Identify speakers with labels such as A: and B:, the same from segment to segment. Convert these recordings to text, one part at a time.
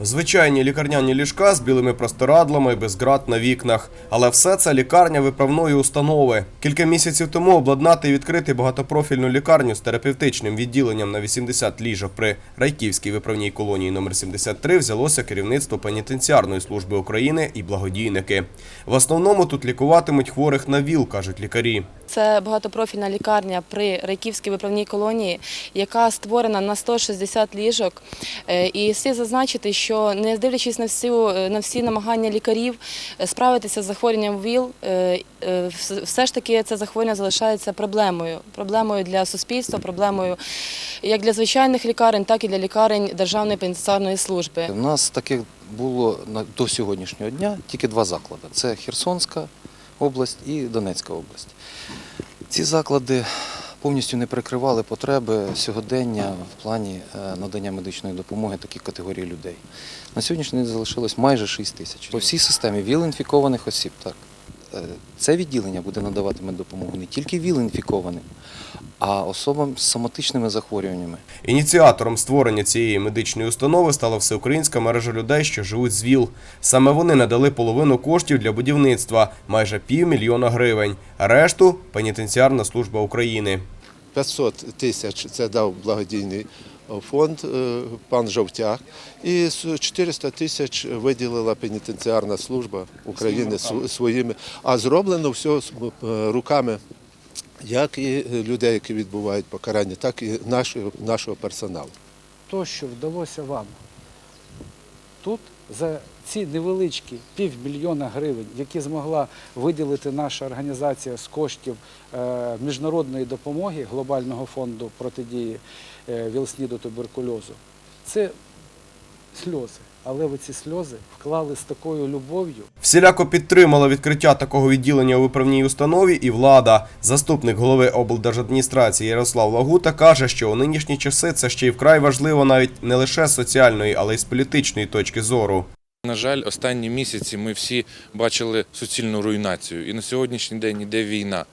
A: Звичайні лікарняні ліжка з білими простирадлами, без град на вікнах. Але все це лікарня виправної установи. Кілька місяців тому обладнати і відкрити багатопрофільну лікарню з терапевтичним відділенням на 80 ліжок при Райківській виправній колонії номер 73 взялося керівництво пенітенціарної служби України і благодійники. В основному тут лікуватимуть хворих на ВІЛ, кажуть лікарі.
B: Це багатопрофільна лікарня при Райківській виправній колонії, яка створена на 160 ліжок. Е, І слід зазначити, що не дивлячись на всю на всі намагання лікарів е, справитися з захворюванням ВІЛ, е, е, вс- все ж таки це захворювання залишається проблемою. Проблемою для суспільства, проблемою як для звичайних лікарень, так і для лікарень Державної пенітенціарної служби.
C: У нас таких було до сьогоднішнього дня тільки два заклади: це Херсонська область і Донецька область. Ці заклади повністю не прикривали потреби сьогодення в плані е, надання медичної допомоги такій категорії людей. На сьогоднішній день залишилось майже 6 тисяч. По всій системі ВІЛ-інфікованих осіб, так. Е, Це відділення буде надавати меддопомогу не тільки ВІЛ-інфікованим, а особам з соматичними захворюваннями.
A: Ініціатором створення цієї медичної установи стала всеукраїнська мережа людей, що живуть з ВІЛ. Саме вони надали половину коштів для будівництва майже півмільйона гривень. Решту пенітенціарна служба України.
D: 500 тисяч це дав благодійний фонд е, пан Жовтяк, і с- 400 тисяч виділила пенітенціарна служба України своїми. А зроблено все е, руками як і людей, які відбувають покарання, так і нашого, нашого персоналу.
E: то, що вдалося вам тут за ці невеличкі півмільйона гривень, які змогла виділити наша організація з коштів е, міжнародної допомоги глобального фонду протидії вілсніду ВІЛ-СНІДу туберкульозу, це сльози. Але ви ці сльози вклали з такою любов'ю.
A: Всіляко підтримала відкриття такого відділення у виправній установі і влада. Заступник голови облдержадміністрації Ярослав Лагута каже, що у нинішні часи це ще й вкрай важливо навіть не лише з соціальної, але й з політичної точки зору.
F: На жаль, останні місяці ми всі бачили суцільну руйнацію. І на сьогоднішній день іде війна.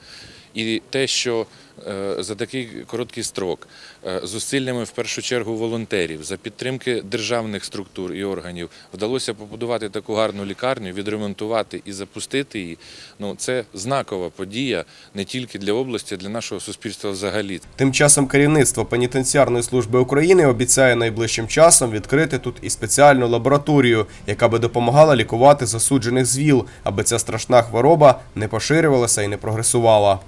F: І те, що за такий короткий строк е, зусиллями в першу чергу волонтерів, за підтримки державних структур і органів вдалося побудувати таку гарну лікарню, відремонтувати і запустити її. Ну це знакова подія не тільки для області, а для нашого суспільства взагалі.
A: Тим часом керівництво пенітенціарної служби України обіцяє найближчим часом відкрити тут і спеціальну лабораторію, яка би допомагала лікувати засуджених з ВІЛ, аби ця страшна хвороба не поширювалася і не прогресувала.